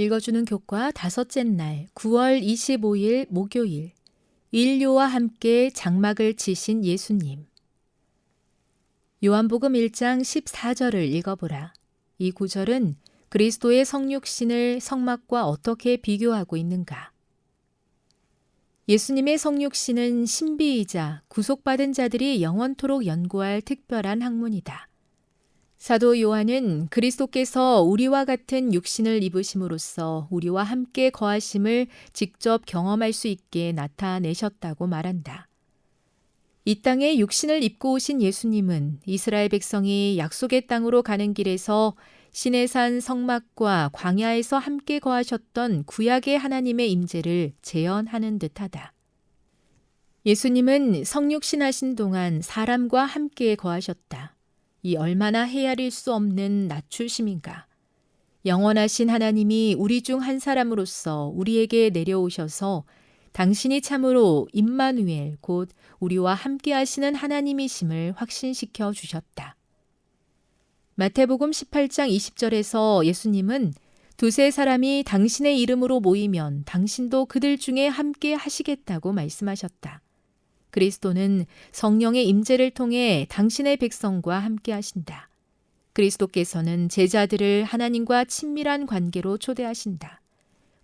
읽어주는 교과 다섯째 날 9월 25일 목요일 인류와 함께 장막을 치신 예수님 요한복음 1장 14절을 읽어보라. 이 구절은 그리스도의 성육신을 성막과 어떻게 비교하고 있는가? 예수님의 성육신은 신비이자 구속받은 자들이 영원토록 연구할 특별한 학문이다. 사도 요한은 그리스도께서 우리와 같은 육신을 입으심으로써 우리와 함께 거하심을 직접 경험할 수 있게 나타내셨다고 말한다. 이 땅에 육신을 입고 오신 예수님은 이스라엘 백성이 약속의 땅으로 가는 길에서 시내산 성막과 광야에서 함께 거하셨던 구약의 하나님의 임재를 재현하는 듯하다. 예수님은 성육신하신 동안 사람과 함께 거하셨다. 이 얼마나 헤아릴 수 없는 낮추심인가. 영원하신 하나님이 우리 중 한 사람으로서 우리에게 내려오셔서 당신이 참으로 임마누엘 곧 우리와 함께 하시는 하나님이심을 확신시켜 주셨다. 마태복음 18장 20절에서 예수님은 두세 사람이 당신의 이름으로 모이면 당신도 그들 중에 함께 하시겠다고 말씀하셨다. 그리스도는 성령의 임재를 통해 당신의 백성과 함께 하신다. 그리스도께서는 제자들을 하나님과 친밀한 관계로 초대하신다.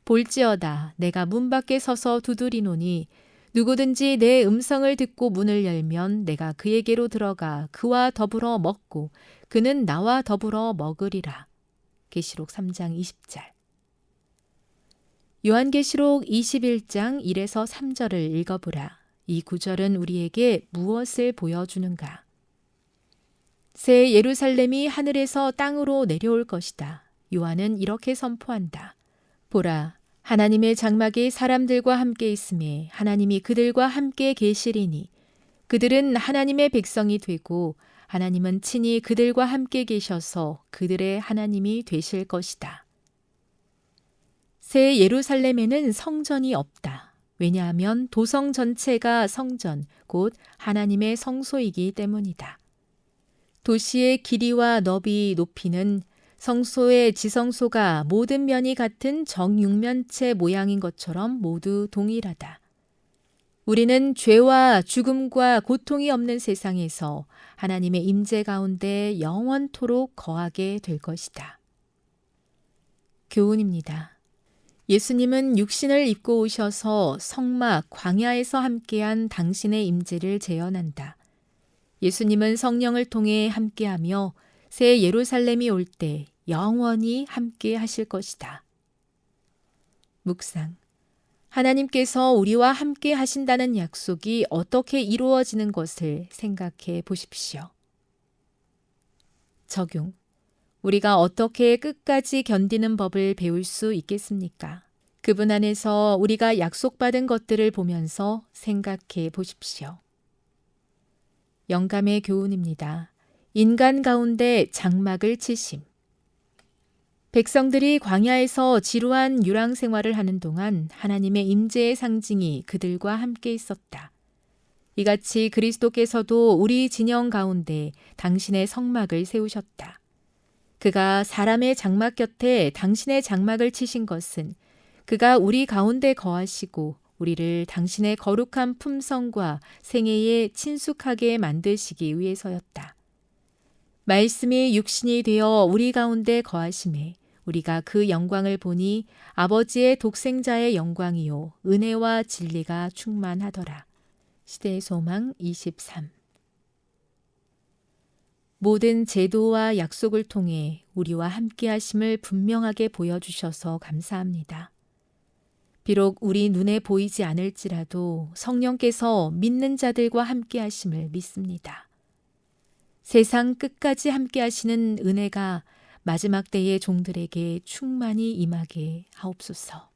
볼지어다 내가 문 밖에 서서 두드리노니 누구든지 내 음성을 듣고 문을 열면 내가 그에게로 들어가 그와 더불어 먹고 그는 나와 더불어 먹으리라. 계시록 3장 20절. 요한계시록 21장 1에서 3절을 읽어보라. 이 구절은 우리에게 무엇을 보여주는가? 새 예루살렘이 하늘에서 땅으로 내려올 것이다. 요한은 이렇게 선포한다. 보라, 하나님의 장막이 사람들과 함께 있음에 하나님이 그들과 함께 계시리니 그들은 하나님의 백성이 되고 하나님은 친히 그들과 함께 계셔서 그들의 하나님이 되실 것이다. 새 예루살렘에는 성전이 없다. 왜냐하면 도성 전체가 성전, 곧 하나님의 성소이기 때문이다. 도시의 길이와 너비, 높이는 성소의 지성소가 모든 면이 같은 정육면체 모양인 것처럼 모두 동일하다. 우리는 죄와 죽음과 고통이 없는 세상에서 하나님의 임재 가운데 영원토록 거하게 될 것이다. 교훈입니다. 예수님은 육신을 입고 오셔서 성막 광야에서 함께한 당신의 임재를 재현한다. 예수님은 성령을 통해 함께하며 새 예루살렘이 올 때 영원히 함께 하실 것이다. 묵상. 하나님께서 우리와 함께 하신다는 약속이 어떻게 이루어지는 것을 생각해 보십시오. 적용. 우리가 어떻게 끝까지 견디는 법을 배울 수 있겠습니까? 그분 안에서 우리가 약속받은 것들을 보면서 생각해 보십시오. 영감의 교훈입니다. 인간 가운데 장막을 치심. 백성들이 광야에서 지루한 유랑 생활을 하는 동안 하나님의 임재의 상징이 그들과 함께 있었다. 이같이 그리스도께서도 우리 진영 가운데 당신의 성막을 세우셨다. 그가 사람의 장막 곁에 당신의 장막을 치신 것은 그가 우리 가운데 거하시고 우리를 당신의 거룩한 품성과 생애에 친숙하게 만드시기 위해서였다. 말씀이 육신이 되어 우리 가운데 거하심에 우리가 그 영광을 보니 아버지의 독생자의 영광이요 은혜와 진리가 충만하더라. 시대의 소망 23 모든 제도와 약속을 통해 우리와 함께 하심을 분명하게 보여주셔서 감사합니다. 비록 우리 눈에 보이지 않을지라도 성령께서 믿는 자들과 함께 하심을 믿습니다. 세상 끝까지 함께 하시는 은혜가 마지막 때의 종들에게 충만히 임하게 하옵소서.